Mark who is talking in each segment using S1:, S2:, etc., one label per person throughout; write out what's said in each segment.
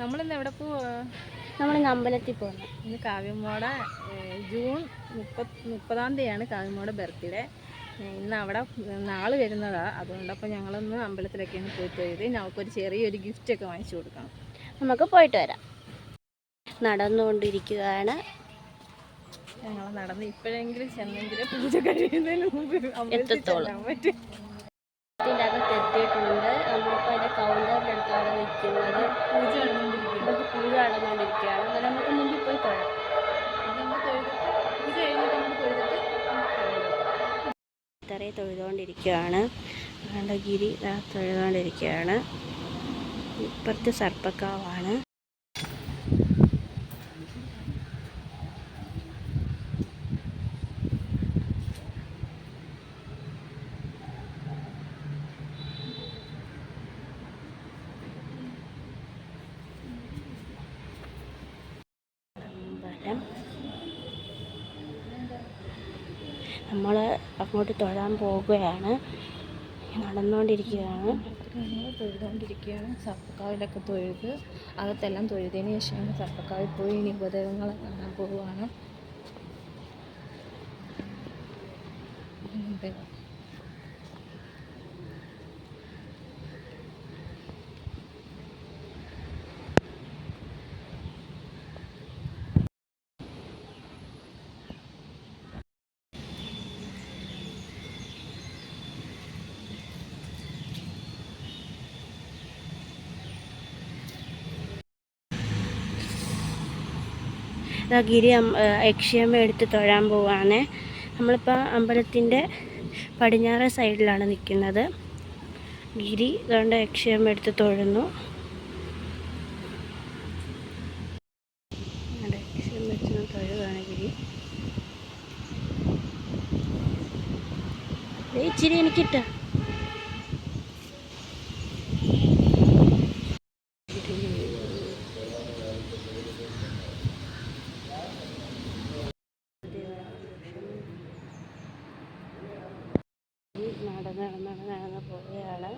S1: നമ്മളിന്ന് എവിടെ പോവാ?
S2: നമ്മളിന്ന് അമ്പലത്തിൽ പോകുന്നു
S1: ഇന്ന് കാവ്യമോടെ ജൂൺ മുപ്പത് മുപ്പതാം തീയതിയാണ് കാവ്യമോടെ ബർത്ത്ഡേ. ഇന്ന് അവിടെ നാൾ വരുന്നതാ. അതുകൊണ്ടപ്പോൾ ഞങ്ങളൊന്ന് അമ്പലത്തിലൊക്കെയാണ് പോയി തൊഴുത് നമുക്കൊരു ചെറിയൊരു ഗിഫ്റ്റൊക്കെ വാങ്ങിച്ചു കൊടുക്കണം.
S2: നമുക്ക് പോയിട്ട് വരാം. നടന്നുകൊണ്ടിരിക്കുകയാണ്.
S1: ഞങ്ങൾ നടന്ന് ഇപ്പോഴെങ്കിലും ചെന്നെങ്കിലും പൂജ കഴിയുന്നതിന് മുമ്പ്
S2: എത്തിയിട്ടുണ്ട്. നമ്മളിപ്പോൾ അതിന്റെ കൗണ്ടറിന്റെ അടുത്താണ് നിൽക്കുന്നത്
S1: പൂജ നടന്നുകൊണ്ടിരിക്കുകയാണ്.
S2: നമുക്ക് പൂജ നടന്നുകൊണ്ടിരിക്കുകയാണ്. അങ്ങനെ നമുക്ക് മുമ്പിൽ പോയി തൊഴാം. ഇത്രയും തൊഴുതുകൊണ്ടിരിക്കുകയാണ്. അതുകൊണ്ട് ഗിരി തൊഴുതുകൊണ്ടിരിക്കുകയാണ്. ഇപ്പുറത്ത് സർപ്പക്കാവാണ്. നമ്മൾ അങ്ങോട്ട് തൊഴാൻ പോകുകയാണ് നടന്നുകൊണ്ടിരിക്കുകയാണ്
S1: തൊഴുതുകൊണ്ടിരിക്കുകയാണ് സർപ്പക്കാവിലൊക്കെ തൊഴുത് അകത്തെല്ലാം തൊഴുതിന് ശേഷമാണ് സർപ്പക്കാവിൽ പോയി ഇനി ഉപദേവങ്ങളെ കാണാൻ പോവുകയാണ്.
S2: ഗിരി യക്ഷിയമ്മ എടുത്ത് തൊഴാൻ പോവാണ്. നമ്മളിപ്പോൾ അമ്പലത്തിന്റെ പടിഞ്ഞാറ് സൈഡിലാണ് നിൽക്കുന്നത് ഗിരി അതുകൊണ്ട് യക്ഷിയമ്മ എടുത്ത് തൊഴുന്നു. ഗിരി. ഇച്ചിരി എനിക്കിട്ട. നടന്ന് നടന്ന് നടന്ന് നടന്ന് പോവുകയാണ്.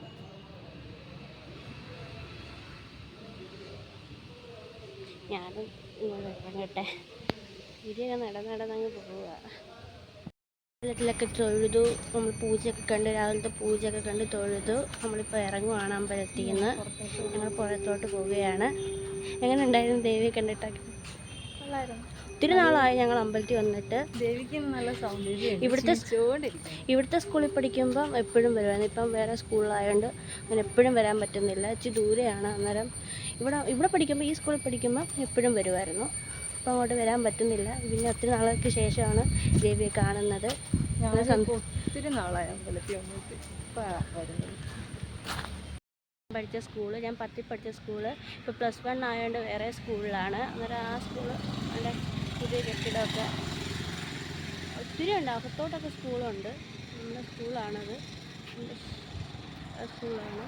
S2: ഞാനും ഇങ്ങോട്ട് ഇറങ്ങട്ടെ. ഇരിയൊക്കെ നടന്ന് നടന്നങ്ങ് പോവുക. അമ്പലത്തിലൊക്കെ തൊഴുതു. നമ്മൾ പൂജയൊക്കെ കണ്ട് രാവിലത്തെ പൂജയൊക്കെ കണ്ട് തൊഴുതു. നമ്മളിപ്പോൾ ഇറങ്ങുവാണ് അമ്പലത്തിൽ നിന്ന് ഞങ്ങൾ പുറത്തോട്ട് പോവുകയാണ്. എങ്ങനെ ഉണ്ടായിരുന്നു ദേവിയെ കണ്ടിട്ടൊക്കെ?
S1: കൊള്ളായിരുന്നു.
S2: ഒത്തിരി നാളായി ഞങ്ങൾ അമ്പലത്തിൽ വന്നിട്ട്.
S1: ദേവിക്ക് നല്ല സൗന്ദര്യം
S2: ഇവിടുത്തെ ഇവിടുത്തെ സ്കൂളിൽ പഠിക്കുമ്പം എപ്പോഴും വരുമായിരുന്നു ഇപ്പം വേറെ സ്കൂളിലായതുകൊണ്ട് അങ്ങനെ എപ്പോഴും വരാൻ പറ്റുന്നില്ല. ഇച്ചിരി ദൂരെയാണ് അന്നേരം. ഇവിടെ ഇവിടെ പഠിക്കുമ്പോൾ ഈ സ്കൂളിൽ പഠിക്കുമ്പോൾ എപ്പോഴും വരുമായിരുന്നു ഇപ്പം അങ്ങോട്ട് വരാൻ പറ്റുന്നില്ല. പിന്നെ ഒത്തിരി നാളുകൾക്ക് ശേഷമാണ് ദേവിയെ കാണുന്നത്.
S1: ഒത്തിരി നാളായി അമ്പലത്തിൽ വന്നിട്ട് ഇപ്പം വരുന്നത്
S2: പഠിച്ച സ്കൂൾ ഞാൻ പത്തിൽ പഠിച്ച സ്കൂൾ ഇപ്പോൾ പ്ലസ് വൺ ആയതുകൊണ്ട് വേറെ സ്കൂളിലാണ്. അന്നേരം ആ സ്കൂൾ നല്ല പുതിയ കെട്ടിടമൊക്കെ ഒത്തിരി ഉണ്ട്. അകത്തോട്ടൊക്കെ സ്കൂളുണ്ട്. നമ്മുടെ സ്കൂളാണത്. സ്കൂളാണ്.